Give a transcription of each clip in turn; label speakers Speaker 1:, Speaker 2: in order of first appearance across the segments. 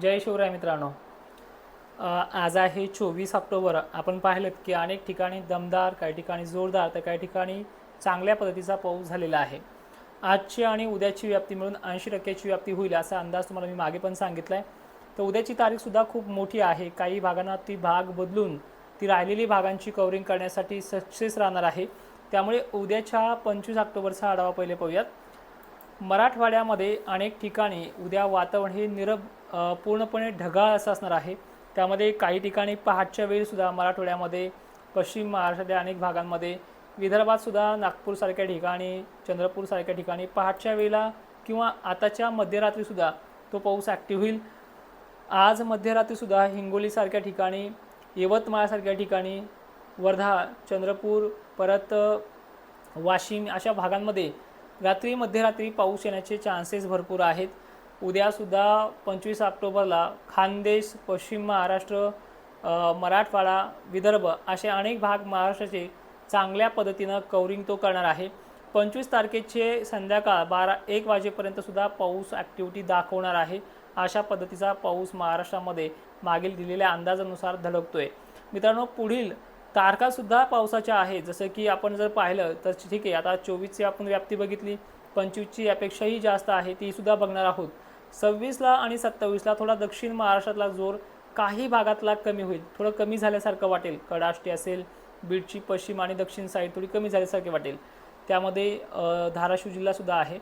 Speaker 1: जय शिवराय मित्रांनो. आज आहे चोवीस ऑक्टोबर. आपण पाहिलं की अनेक ठिकाणी दमदार काही ठिकाणी जोरदार तर काही ठिकाणी चांगल्या पद्धतीचा पाऊस झालेला आहे. आजची आणि उद्याची व्याप्ती मिळून ऐंशी टक्क्याची व्याप्ती होईल असा अंदाज तुम्हाला मी मागे पण सांगितला आहे तर उद्याची तारीखसुद्धा खूप मोठी आहे. काही भागांना ती भाग बदलून ती राहिलेली भागांची कवरिंग करण्यासाठी सक्सेस राहणार आहे. त्यामुळे उद्याच्या पंचवीस ऑक्टोबरचा आढावा पहिले पाहूयात. मराठवाड्यामध्ये अनेक ठिकाणी उद्या वातावरण हे निरब पूर्णपणे ढगाळ असं असणार आहे. त्यामध्ये काही ठिकाणी पहाटच्या वेळीसुद्धा मराठवाड्यामध्ये पश्चिम महाराष्ट्रातल्या अनेक भागांमध्ये विदर्भातसुद्धा नागपूरसारख्या ठिकाणी चंद्रपूरसारख्या ठिकाणी पहाटच्या वेळेला किंवा आताच्या मध्यरात्रीसुद्धा तो पाऊस ॲक्टिव्ह होईल. आज मध्यरात्रीसुद्धा हिंगोलीसारख्या ठिकाणी यवतमाळसारख्या ठिकाणी वर्धा चंद्रपूर परत वाशिम अशा भागांमध्ये रात्री मध्यरात्री पाऊस येण्याचे चान्सेस भरपूर आहेत. उद्यासुद्धा पंचवीस ऑक्टोबरला खानदेश पश्चिम महाराष्ट्र मराठवाडा विदर्भ असे अनेक भाग महाराष्ट्राचे चांगल्या पद्धतीनं कवरिंग तो करणार आहे. पंचवीस तारखेचे संध्याकाळ बारा एक वाजेपर्यंतसुद्धा पाऊस ॲक्टिव्हिटी दाखवणार आहे. अशा पद्धतीचा पाऊस महाराष्ट्रामध्ये मागील दिलेल्या अंदाजानुसार धडकतोय. मित्रांनो पुढील तारखासुद्धा पावसाच्या आहेत. जसं की आपण जर पाहिलं तर ठीक आहे आता चोवीसची आपण व्याप्ती बघितली पंचवीसची यापेक्षाही जास्त आहे तीसुद्धा बघणार आहोत. सव्वीसला आणि सत्तावीसला थोडा दक्षिण महाराष्ट्रातला जोर काही भागातला कमी होईल. थोडं कमी झाल्यासारखं वाटेल. कडाष्टी असेल बीडची पश्चिम आणि दक्षिण साईड थोडी कमी झाल्यासारखी वाटेल. त्यामध्ये धाराशिव जिल्हासुद्धा आहे.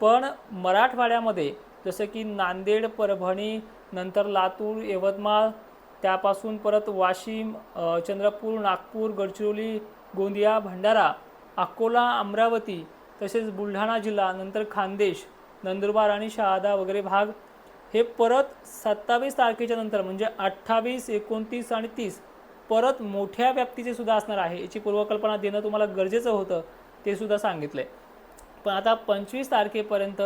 Speaker 1: पण मराठवाड्यामध्ये जसं की नांदेड परभणी नंतर लातूर यवतमाळ त्यापासून परत वाशिम चंद्रपूर नागपूर गडचिरोली गोंदिया भंडारा अकोला अमरावती तसेच बुलढाणा जिल्हा नंतर खानदेश नंदुरबार आणि शहादा वगैरे भाग. हे परत सत्तावीस तारखेच्या नंतर म्हणजे अठ्ठावीस एकोणतीस आणि तीस परत मोठ्या व्याप्तीचे सुद्धा असणार आहे. याची पूर्वकल्पना देणं तुम्हाला गरजेचं होतं ते सुद्धा सांगितलं आहे पण आता पंचवीस तारखेपर्यंत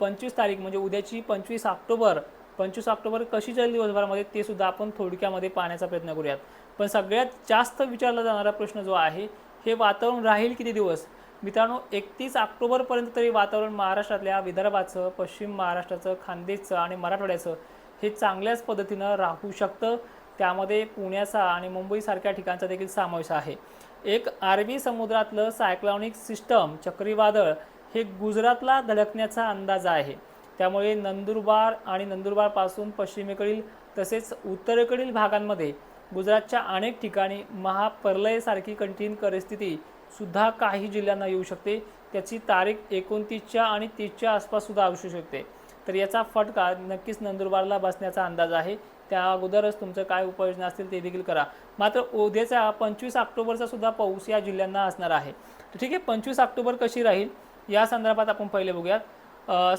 Speaker 1: पंचवीस तारीख म्हणजे उद्याची पंचवीस ऑक्टोबर पंचवीस ऑक्टोबर कशी जाईल दिवसभरामध्ये ते सुद्धा आपण थोडक्यामध्ये पाहण्याचा प्रयत्न करूयात. पण सगळ्यात जास्त विचारला जाणारा प्रश्न जो आहे हे वातावरण राहील किती दिवस? मित्रांनो एकतीस ऑक्टोबरपर्यंत तरी वातावरण महाराष्ट्रातल्या विदर्भाचं पश्चिम महाराष्ट्राचं खानदेशचं आणि मराठवाड्याचं हे चांगल्याच पद्धतीनं राहू शकतं. त्यामध्ये पुण्याचा आणि मुंबईसारख्या ठिकाणचा देखील समावेश आहे. एक अरबी समुद्रातलं सायक्लॉनिक सिस्टम चक्रीवादळ हे गुजरातला धडकण्याचा अंदाज आहे. त्यामुळे नंदुरबार आणि नंदुरबारपासून पश्चिमेकडील तसेच उत्तरेकडील भागांमध्ये गुजरातच्या अनेक ठिकाणी महाप्रलयसारखी कठीण परिस्थिती सुद्धा काही जिल्ह्यांना येऊ शकते. त्याची तारीख एकोणतीसच्या आणि तीसच्या आसपास सुद्धा असू शकते. तर याचा फटका नक्कीच नंदुरबारला बसण्याचा अंदाज आहे. त्या अगोदरच तुमचं काय उपाययोजना असतील ते देखील करा. मात्र उद्याचा पंचवीस ऑक्टोबरचा सुद्धा पाऊस या जिल्ह्यांना असणार आहे. तर ठीक आहे पंचवीस ऑक्टोबर कशी राहील या संदर्भात आपण पहिले बघूयात.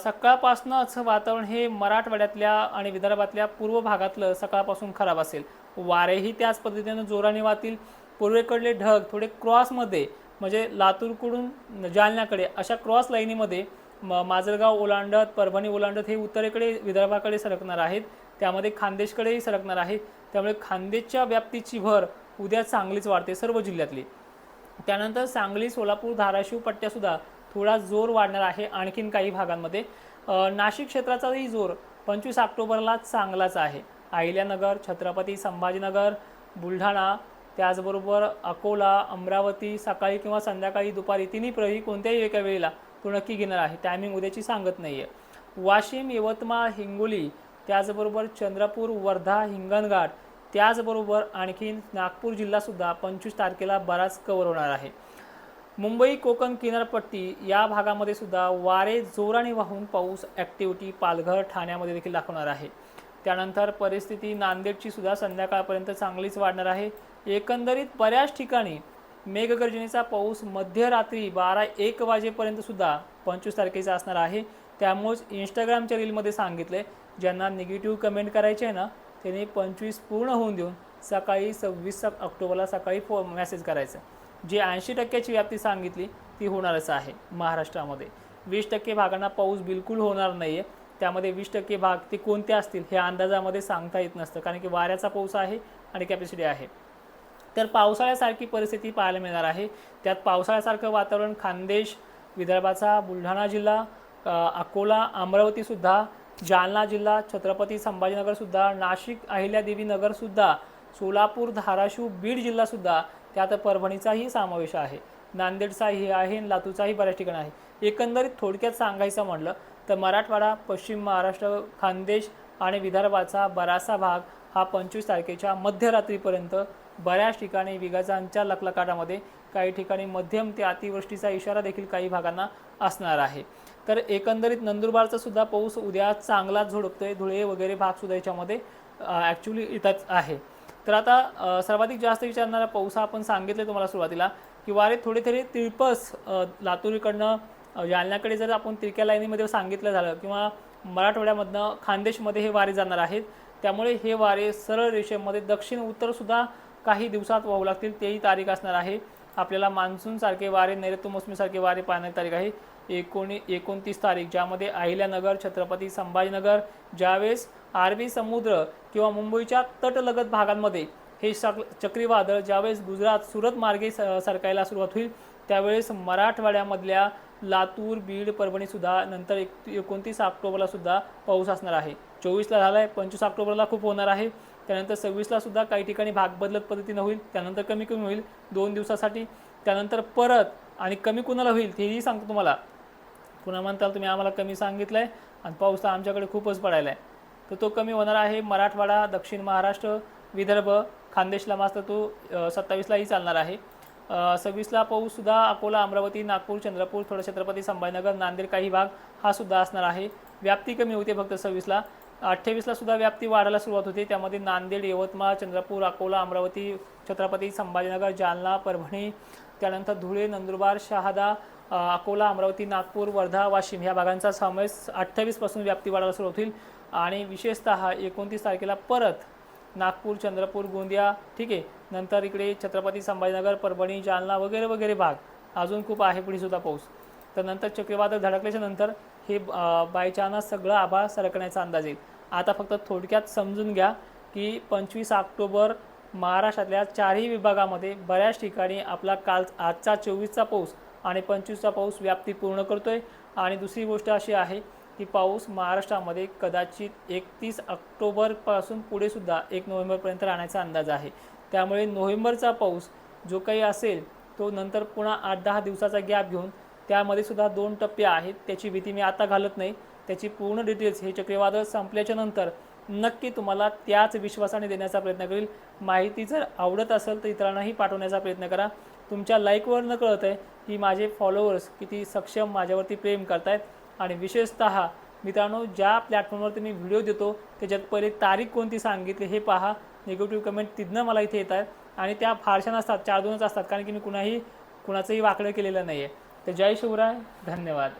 Speaker 1: सकाळपासूनच वातावरण हे मराठवाड्यातल्या आणि विदर्भातल्या पूर्व भागातलं सकाळपासून खराब असेल. वारेही त्याच पद्धतीनं जोराने वाहतील. पूर्वेकडले ढग थोडे क्रॉसमध्ये म्हणजे लातूरकडून जालन्याकडे अशा क्रॉस लाईनीमध्ये म माजलगाव ओलांडत परभणी ओलांडत हे उत्तरेकडे विदर्भाकडे सरकणार आहेत. त्यामध्ये खान्देशकडेही सरकणार आहे. त्यामुळे खानदेशच्या व्याप्तीची भर उद्या चांगलीच वाढते सर्व जिल्ह्यातली. त्यानंतर सांगली सोलापूर धाराशिव पट्ट्यासुद्धा थोडा जोर वाढणार आहे आणखीन काही भागांमध्ये. नाशिक क्षेत्राचाही जोर पंचवीस ऑक्टोबरला चांगलाच आहे. अहिल्यानगर छत्रपती संभाजीनगर बुलढाणा त्याचबरोबर अकोला अमरावती सकाळी किंवा संध्याकाळी दुपारी तिन्ही प्रही कोणत्याही एका वेळेला तो नक्की घेणार आहे. टायमिंग उद्याची सांगत नाही आहे वाशिम यवतमाळ हिंगोली त्याचबरोबर चंद्रपूर वर्धा हिंगणघाट त्याचबरोबर आणखीन नागपूर जिल्हासुद्धा पंचवीस तारखेला बराच कव्हर होणार आहे. मुंबई कोकण किनारपट्टी या भागामध्ये सुद्धा वारे जोराने वाहून पाऊस ॲक्टिव्हिटी पालघर ठाण्यामध्ये देखील दाखवणार आहे. त्यानंतर परिस्थिती नांदेडची सुद्धा संध्याकाळपर्यंत चांगलीच वाढणार आहे. एकंदरीत बऱ्याच ठिकाणी मेघगर्जनेचा पाऊस मध्यरात्री बारा एक वाजेपर्यंत सुद्धा पंचवीस तारखेचा असणार आहे. त्यामुळेच इंस्टाग्रामच्या रीलमध्ये सांगितले ज्यांना निगेटिव्ह कमेंट करायचे आहे ना त्यांनी पंचवीस पूर्ण होऊन देऊन सकाळी सव्वीस ऑक्टोबरला सकाळी फो मेसेज करायचं. जी ऐंशी टक्क्याची व्याप्ती सांगितली ती होणारच आहे महाराष्ट्रामध्ये. वीस टक्के भागांना पाऊस बिलकुल होणार नाही आहे त्यामध्ये वीस टक्के भाग ते कोणते असतील हे अंदाजामध्ये सांगता येत नसतं कारण की वाऱ्याचा पाऊस आहे आणि कॅपॅसिटी आहे. तर पावसाळ्यासारखी परिस्थिती पाहायला मिळणार आहे. त्यात पावसाळ्यासारखं वातावरण खानदेश विदर्भाचा बुलढाणा जिल्हा अकोला अमरावतीसुद्धा जालना जिल्हा छत्रपती संभाजीनगरसुद्धा नाशिक अहिल्यादेवी नगरसुद्धा सोलापूर धाराशिव बीड जिल्हासुद्धा त्यात परभणीचाही समावेश आहे. नांदेडचाही आहे आणि लातूरचाही बऱ्याच ठिकाणी आहे. एकंदरीत थोडक्यात सांगायचं म्हटलं तर मराठवाडा पश्चिम महाराष्ट्र खानदेश आणि विदर्भाचा बराचसा भाग हा पंचवीस तारखेच्या मध्यरात्रीपर्यंत बऱ्याच ठिकाणी विगाजांच्या लखलकाटामध्ये काही ठिकाणी मध्यम ते अतिवृष्टीचा इशारा देखील काही भागांना असणार आहे. तर एकंदरीत नंदुरबारचा सुद्धा पाऊस उद्या चांगलाच झोडपतोय. धुळे वगैरे भागसुद्धा याच्यामध्ये ॲक्च्युली येतच आहे. तर आता सर्वाधिक जास्त विचारणारा पाऊस हा आपण सांगितलं तुम्हाला सुरुवातीला की वारे थोडे थोडे तिळपस लातूरकडनं जालन्याकडे जर आपण तिरक्या लाईनीमध्ये सांगितलं झालं किंवा मराठवाड्यामधनं खानदेशमध्ये हे वारे जाणार आहेत त्यामुळे हे वारे सरळ रेषेमध्ये दक्षिण उत्तरसुद्धा काही दिवसात वाहू लागतील तेही तारीख असणार आहे. आपल्याला मान्सूनसारखे वारे नैऋत्य मोसमीसारखे वारे पाहण्याची तारीख आहे. एकोणी एकोणतीस तारीख ज्यामध्ये अहिल्यानगर छत्रपती संभाजीनगर ज्यावेळेस आरबी समुद्र किंवा मुंबईच्या तटलगत भागांमध्ये हे सक चक्रीवादळ ज्यावेळेस गुजरात सुरत मार्गे स सरकायला सुरुवात होईल त्यावेळेस मराठवाड्यामधल्या लातूर बीड परभणीसुद्धा नंतर एक एकोणतीस ऑक्टोबरलासुद्धा पाऊस असणार आहे. चोवीसला झाला आहे पंचवीस ऑक्टोबरला खूप होणार आहे. त्यानंतर सव्वीसला सुद्धा काही ठिकाणी भाग बदलत पद्धतीनं होईल त्यानंतर कमी कमी होईल दोन दिवसासाठी. त्यानंतर परत आणि कमी कुणाला होईल तेही सांगतो तुम्हाला. पुन्हा म्हणताल तुम्ही आम्हाला कमी सांगितलं आहे आणि पाऊस तर आमच्याकडे खूपच पडायला आहे तर तो कमी होणार आहे. मराठवाडा दक्षिण महाराष्ट्र विदर्भ खानदेशला मात्र तो सत्तावीसलाही चालणार आहे. सव्वीसला पाऊससुद्धा अकोला अमरावती नागपूर चंद्रपूर थोडं छत्रपती संभाजीनगर नांदेड काही भाग हा सुद्धा असणार आहे. व्याप्ती कमी होते फक्त सव्वीसला. अठ्ठावीसला सुद्धा व्याप्ती वाढायला सुरुवात होते. त्यामध्ये नांदेड यवतमाळ चंद्रपूर अकोला अमरावती छत्रपती संभाजीनगर जालना परभणी त्यानंतर धुळे नंदुरबार शहादा अकोला अमरावती नागपूर वर्धा वाशिम ह्या भागांचा समावेश अठ्ठावीसपासून व्याप्ती वाढायला सुरुवात होईल आणि विशेषतः एकोणतीस तारखेला परत नागपूर चंद्रपूर गोंदिया ठीक आहे नंतर इकडे छत्रपती संभाजीनगर परभणी जालना वगैरे वगैरे भाग अजून खूप आहे पुढे सुद्धा पाऊस. तर नंतर चक्रीवादळ धडकल्याच्या नंतर हे बायचानस सगळं आभाळ सरकण्याचा अंदाज येईल. आता फक्त थोडक्यात समजून घ्या की पंचवीस ऑक्टोबर महाराष्ट्रातल्या चारही विभागामध्ये बऱ्याच ठिकाणी आपला काल आजचा चोवीसचा पाऊस आणि पंचवीसचा पाऊस व्याप्ती पूर्ण करतोय. आणि दुसरी गोष्ट अशी आहे की पाऊस महाराष्ट्रामध्ये कदाचित एकतीस ऑक्टोबरपासून पुढे सुद्धा एक नोव्हेंबरपर्यंत राहण्याचा अंदाज आहे. त्यामुळे नोव्हेंबरचा पाऊस जो काही असेल तो नंतर पुन्हा आठ दहा दिवसाचा गॅप घेऊन त्यामध्ये सुद्धा दोन टप्पे आहेत. त्याची भीती मी आता घालत नाही. त्याची पूर्ण डिटेल्स हे चक्रीवादळ संपल्याच्या नंतर नक्की तुम्हाला त्याच विश्वासाने देण्याचा प्रयत्न करेल. माहिती जर आवडत असेल तर इतरांनाही पाठवण्याचा प्रयत्न करा. तुमच्या लाईकवरनं कळत आहे की माझे फॉलोअर्स किती सक्षम माझ्यावरती प्रेम करतायत. आणि विशेषतः मित्रांनो ज्या प्लॅटफॉर्मवरती मी व्हिडिओ देतो त्याच्यात पहिले तारीख कोणती सांगितली हे पहा. निगेटिव्ह कमेंट तिथनं मला इथे येत आहेत आणि त्या फारशा नसतात चार दोनच असतात कारण की मी कुणाही कुणाचंही वाकडं केलेलं नाही आहे तर जय शिवराय धन्यवाद.